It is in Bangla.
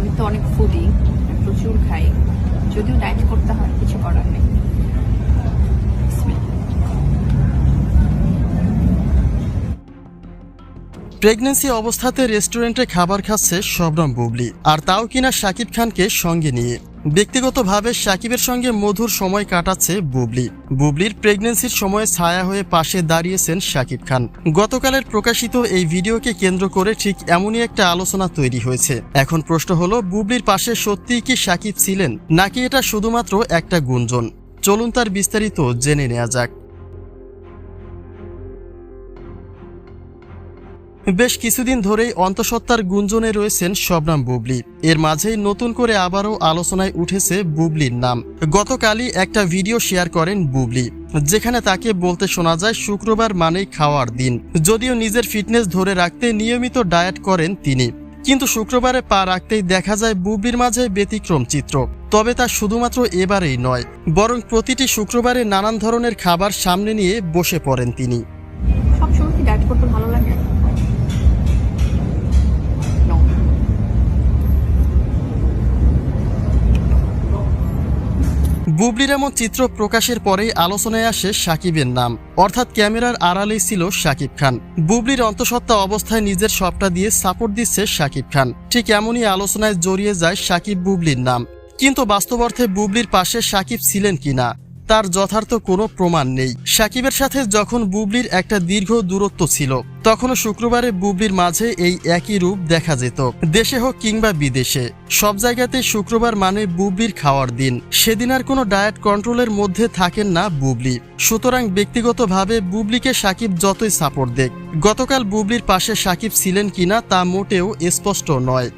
আমি তো অনেক ফুডি প্রচুর খাই। যদিও ডায়েট করতে হয়, কিছু করার নেই। প্রেগনেন্সি অবস্থাতে রেস্টুরেন্টে খাবার খাচ্ছে সবরম বুবলি, আর তাও কিনা শাকিব খানকে সঙ্গে নিয়ে। ব্যক্তিগতভাবে সাকিবের সঙ্গে মধুর সময় কাটাচ্ছে বুবলি। বুবলির প্রেগনেন্সির সময় ছায়া হয়ে পাশে দাঁড়িয়েছেন সাকিব খান। গতকালের প্রকাশিত এই ভিডিওকে কেন্দ্র করে ঠিক এমনই একটা আলোচনা তৈরি হয়েছে। এখন প্রশ্ন হলো, বুবলির পাশে সত্যিই কি সাকিব ছিলেন? নাকি এটা শুধুমাত্র একটা গুঞ্জন? চলুন তার বিস্তারিত জেনে নেওয়া যাক। বেশ কিছুদিন ধরেই অন্তঃসত্ত্বার গুঞ্জনে রয়েছেন শবনাম বুবলি। এর মাঝেই নতুন করে আবারও আলোচনায় উঠেছে বুবলির নাম। গতকালই একটা ভিডিও শেয়ার করেন বুবলি, যেখানে তাকে বলতে শোনা যায়, শুক্রবার মানেই খাওয়ার দিন। যদিও নিজের ফিটনেস ধরে রাখতে নিয়মিত ডায়েট করেন তিনি। কিন্তু শুক্রবারে পা রাখতেই দেখা যায় বুবলির মাঝে ব্যতিক্রম চিত্র। তবে তা শুধুমাত্র এবারেই নয়, বরং প্রতিটি শুক্রবারে নানান ধরনের খাবার সামনে নিয়ে বসে পড়েন তিনি। বুবলির এমন চিত্র প্রকাশের পরেই আলোচনায় আসে সাকিবের নাম। অর্থাৎ ক্যামেরার আড়ালেই ছিল সাকিব খান। বুবলির অন্তঃসত্ত্বা অবস্থায় নিজের সবটা দিয়ে সাপোর্ট দিচ্ছে সাকিব খান। ঠিক এমনই আলোচনায় জড়িয়ে যায় সাকিব বুবলির নাম। কিন্তু বাস্তব অর্থে বুবলির পাশে সাকিব ছিলেন কিনা? তার যথার্থ কোনো প্রমাণ নেই। সাকিবের সাথে যখন বুবলির একটা দীর্ঘ দূরত্ব ছিল, তখনও শুক্রবারে বুবলির মাঝে এই একই রূপ দেখা যেত, দেশে হোক কিংবা বিদেশে। সব জায়গাতেই শুক্রবার মানে বুবলির খাওয়ার দিন। সেদিন আর কোনো ডায়েট কন্ট্রোলের মধ্যে থাকেন না বুবলি। সুতরাং ব্যক্তিগতভাবে বুবলিকে সাকিব যতই সাপোর্ট দেখ, গতকাল বুবলির পাশে সাকিব ছিলেন কিনা তা মোটেও স্পষ্ট নয়।